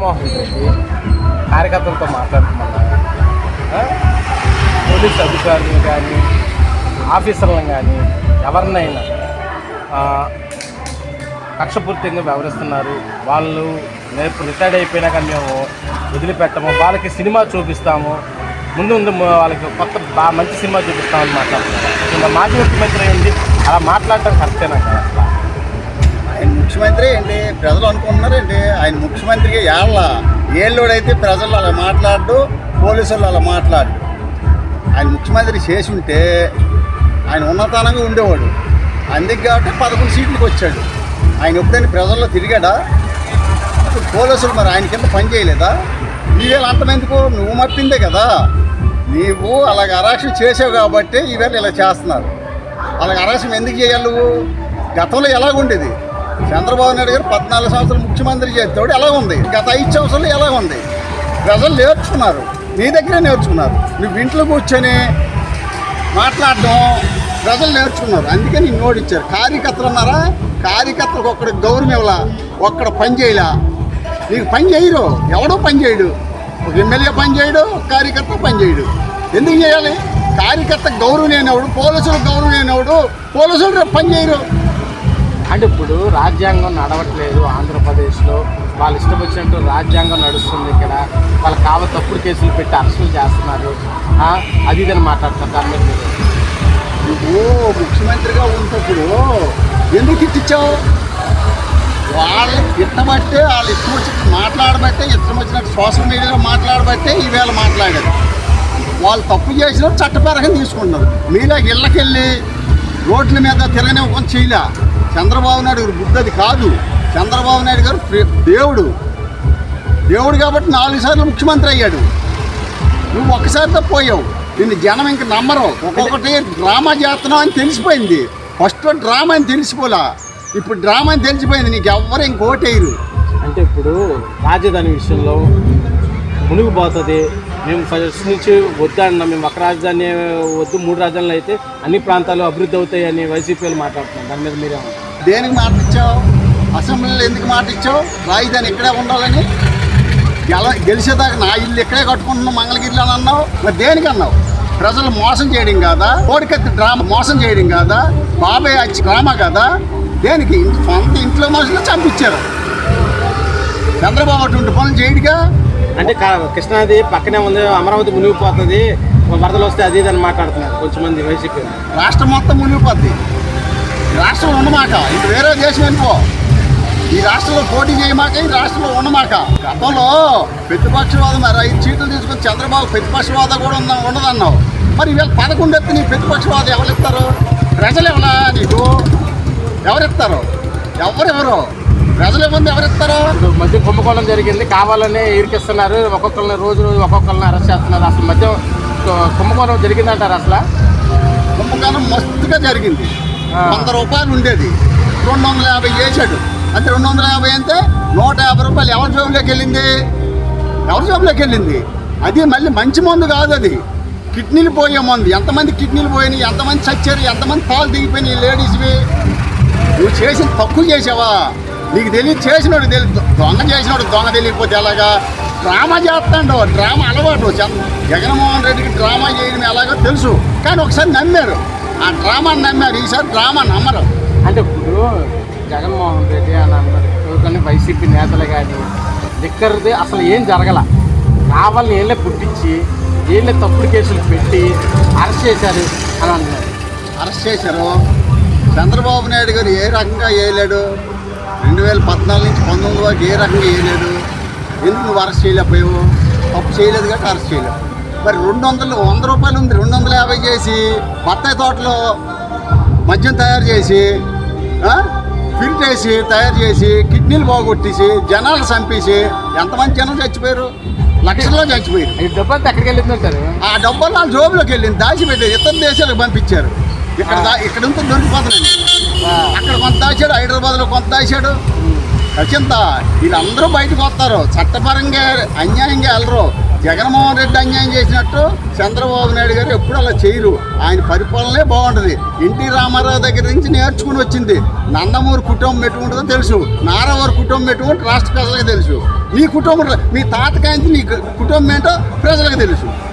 మోహన్ రెడ్డి కార్యకర్తలతో మాట్లాడుతున్నా. పోలీస్ అధికారులు కానీ ఆఫీసర్లను కానీ ఎవరినైనా కక్షపూర్తిగా వ్యవహరిస్తున్నారు వాళ్ళు రేపు రిటైర్డ్ అయిపోయినాక మేము వదిలిపెట్టము. వాళ్ళకి సినిమా చూపిస్తాము. ముందు ముందు వాళ్ళకి కొత్త బాగా మంచి సినిమా చూపిస్తామని మాట్లాడుతున్నారు మాజీ ముఖ్యమంత్రి అయింది అలా మాట్లాడటం కరెక్టేనా? కదా ముఖ్యమంత్రి ఏంటి? ప్రజలు అనుకుంటున్నారేంటి? ఆయన ముఖ్యమంత్రికి ఏళ్ళ ఏళ్ళోడైతే ప్రజలు అలా మాట్లాడు పోలీసులు అలా మాట్లాడు. ఆయన ముఖ్యమంత్రి చేసి ఉంటే ఆయన ఉన్నతనంగా ఉండేవాడు. అందుకు కాబట్టి పదకొండు సీట్లకు వచ్చాడు. ఆయన ఎప్పుడైనా ప్రజల్లో తిరిగాడా? ఇప్పుడు పోలీసులు మరి ఆయన కింద పని చేయలేదా? ఈవేళ అంతమెందుకు నువ్వు మప్పిందే కదా. నీవు అలాగ అరాక్షణ చేసావు కాబట్టి ఈవేళ ఇలా చేస్తున్నారు. అలాగ అరాక్షణ ఎందుకు చేయాలి నువ్వు? గతంలో ఎలాగుండేది? చంద్రబాబు నాయుడు గారు పద్నాలుగు సంవత్సరాలు ముఖ్యమంత్రి చేస్తాడు ఎలా ఉంది? గత ఐదు సంవత్సరాలు ఎలా ఉంది? ప్రజలు నేర్చుకున్నారు. నీ దగ్గరే నేర్చుకున్నారు. నువ్వు ఇంట్లో కూర్చొని మాట్లాడడం ప్రజలు నేర్చుకున్నారు. అందుకే నేను ఓడిచ్చారు కార్యకర్తలు ఉన్నారా? కార్యకర్తలకు ఒక్కడ గౌరవం ఇవ్వాల? ఒక్కడ పని చేయలా? నీకు పని చేయరు ఎవడో పని చేయడు. ఒక ఎమ్మెల్యే పని చేయడు ఒక కార్యకర్త పని చేయడు. ఎందుకు చేయాలి? కార్యకర్త గౌరవం లేనివాడు పోలీసులకు గౌరవం లేనివాడు పోలీసులు పని చేయరు. అంటే ఇప్పుడు రాజ్యాంగం నడవట్లేదు ఆంధ్రప్రదేశ్లో. వాళ్ళు ఇష్టం వచ్చినట్టు రాజ్యాంగం నడుస్తుంది ఇక్కడ. వాళ్ళకి కావ తప్పుడు కేసులు పెట్టి అరెస్టులు చేస్తున్నారు. అది ఇదని మాట్లాడుతున్నారు దాని మీద నువ్వు ముఖ్యమంత్రిగా ఉన్నప్పుడు ఎందుకు తిట్టించావు వాళ్ళు తిట్టబట్టే వాళ్ళు ఇష్టం వచ్చినట్టు మాట్లాడబట్టే ఇష్టం వచ్చినట్టు సోషల్ మీడియాలో మాట్లాడబట్టే ఈవేళ మాట్లాడారు. వాళ్ళు తప్పు చేసిన చట్టపరంగా తీసుకుంటున్నారు. మీలా ఇళ్ళకెళ్ళి రోడ్ల మీద తిరగనివ్వకుండా చేయలే? చంద్రబాబు నాయుడు గారు బుద్ధది కాదు. చంద్రబాబు నాయుడు గారు దేవుడు. దేవుడు కాబట్టి నాలుగు సార్లు ముఖ్యమంత్రి అయ్యాడు. నువ్వు ఒక్కసారితో పోయావు. నిన్ను జనం ఇంక నమ్మరు. ఒక్కొక్కటి డ్రామా చేస్తున్నావు అని తెలిసిపోయింది. ఫస్ట్ డ్రామా అని తెలిసిపోలా. ఇప్పుడు డ్రామా అని తెలిసిపోయింది. నీకు ఎవ్వరు ఇంకోటేయరు అంటే ఇప్పుడు రాజధాని విషయంలో మునిగిపోతుంది మేము ఫస్ట్ నుంచి వద్దన్నాం మేము ఒక రాజధాని వద్దు మూడు రాజధానులు అయితే అన్ని ప్రాంతాలు అభివృద్ధి అవుతాయి అని వైసీపీలు మాట్లాడుతున్నాం దాని మీద మీరేమంటారు? దేనికి మాట ఇచ్చావు? అసెంబ్లీలో ఎందుకు మాట ఇచ్చావు? రాజధాని ఇక్కడే ఉండాలని? గెల గెలిచేదాకా నా ఇల్లు ఇక్కడే కట్టుకుంటున్నావు మంగళగిరిలో అని అన్నావు? మరి దేనికి అన్నావు? ప్రజలు మోసం చేయడం కాదా? కోడికత్తి డ్రామా మోసం చేయడం కాదా? బాబాయ్ వచ్చి డ్రామా కాదా? దేనికి? సొంత ఇంట్లో మనుషులు చంపించారు. చంద్రబాబు అటువంటి పనులు చేయడుగా? అంటే కా- కృష్ణానది పక్కనే ఉంది అమరావతి మునిగిపోతుంది వరదలు వస్తే అది ఇది అని మాట్లాడుతున్నారు కొంచెం మంది వైసీపీ రాష్ట్రం మొత్తం మునిగిపోద్ది. ఈ రాష్ట్రం ఉండమాక ఇంక వేరే దేశం వెళ్ళిపో ఈ రాష్ట్రంలో పోటీ చేయమాక ఈ రాష్ట్రంలో ఉండమాక గతంలో ప్రతిపక్షవాదం మరి ఐదు సీట్లు తీసుకొని చంద్రబాబు ప్రతిపక్షవాదం కూడా ఉందా ఉండదన్నావు. మరి వీళ్ళు పదకొండు ఎత్తి నీ ప్రతిపక్షవాదం ఎవరు ఇస్తారు? ప్రజలు ఎవరా నీకు? ఎవరిస్తారు? ఎవరెవరు? ప్రజలు ఇవ్వండి ఎవరిస్తారు? మధ్య కుంభకోణం జరిగింది. కావాలనే ఇరికిస్తున్నారు. ఒక్కొక్కరిని రోజు రోజు ఒక్కొక్కరిని అరెస్ట్ చేస్తున్నారు. అసలు మధ్య కుంభకోణం జరిగిందంటారు అసలు? కుంభకోణం మస్తుగా జరిగింది. వంద రూపాయలు ఉండేది. రెండు వందల యాభై చేశాడు. అంటే రెండు వందల యాభై అంటే నూట యాభై రూపాయలు ఎవరి జోబులోకి వెళ్ళింది? ఎవరి జోబులోకి వెళ్ళింది? అది మళ్ళీ మంచి మందు కాదు అది. కిడ్నీలు పోయే మందు. ఎంతమంది కిడ్నీలు పోయినాయి ఎంతమంది చచ్చారు ఎంతమంది పాలు దిగిపోయినాయి లేడీస్వి? నువ్వు చేసిన తక్కువ చేసావా నీకు తెలియదు చేసినోడు తెలియదు. దొంగ చేసినోడు దొంగ తెలియకపోతే ఎలాగా? డ్రామా చేస్తాడు. డ్రామా అలవాటు. జగన్మోహన్ రెడ్డికి డ్రామా చేయడం ఎలాగో తెలుసు. కానీ ఒకసారి నమ్మారు. ఆ డ్రామాని నమ్మారు ఈసారి డ్రామా నమ్మరు. అంటే ఇప్పుడు జగన్మోహన్ రెడ్డి అని అన్నారు కానీ వైసీపీ నేతలు కానీ లిక్కర్ది అసలు ఏం జరగల. కావాలని ఏళ్ళే పుట్టించి ఏళ్ళే తప్పుడు కేసులు పెట్టి అరెస్ట్ చేశారు అని అంటున్నారు అరెస్ట్ చేశారు. చంద్రబాబు నాయుడు గారు ఏ రకంగా వేయలేడు రెండు వేల పద్నాలుగు నుంచి పంతొమ్మిది వరకు ఏ రకంగా వేయలేడు ఎందుకు నువ్వు అరెస్ట్ చేయలేకపోయావు? తప్పు చేయలేదు కాబట్టి అరెస్ట్ చేయలేవు మరి రెండు వందలు వంద రూపాయలు ఉంది రెండు వందల యాభై చేసి బత్తాయి తోటలో మద్యం తయారు చేసి ఆ, ఫిల్ట్ వేసి తయారు చేసి కిడ్నీలు బాగొట్టేసి జనాలు చంపేసి ఎంతమంది జనం చచ్చిపోయారు? లక్షల్లో చచ్చిపోయారు. ఈ డబ్బంతా ఎక్కడికి వెళ్ళిందంటారు? ఆ డబ్బులు వాళ్ళ జోబులోకి వెళ్ళింది దాచిపెట్టారు ఇతర దేశాలకు పంపించారు. ఇక్కడ దా- ఇక్కడ ఉంటే దొరికిపోతున్నాయి అక్కడ కొంత దాచాడు హైదరాబాద్లో కొంత దాచాడు. రచింత వీళ్ళందరూ బయటకు వస్తారు. చట్టపరంగా అన్యాయంగా వెళ్ళరు. జగన్మోహన్ రెడ్డి అన్యాయం చేసినట్టు చంద్రబాబు నాయుడు గారు ఎప్పుడు అలా చేయరు. ఆయన పరిపాలనే బాగుంటుంది. ఎన్టీ రామారావు దగ్గర నుంచి నేర్చుకుని వచ్చింది. నందమూరి కుటుంబం ఎటువంటిదో తెలుసు. నారావారి కుటుంబం ఎటువంటి రాష్ట్ర ప్రజలకు తెలుసు. మీ కుటుంబం మీ తాతకాయించి నీ కుటుంబం ఏంటో ప్రజలకు తెలుసు.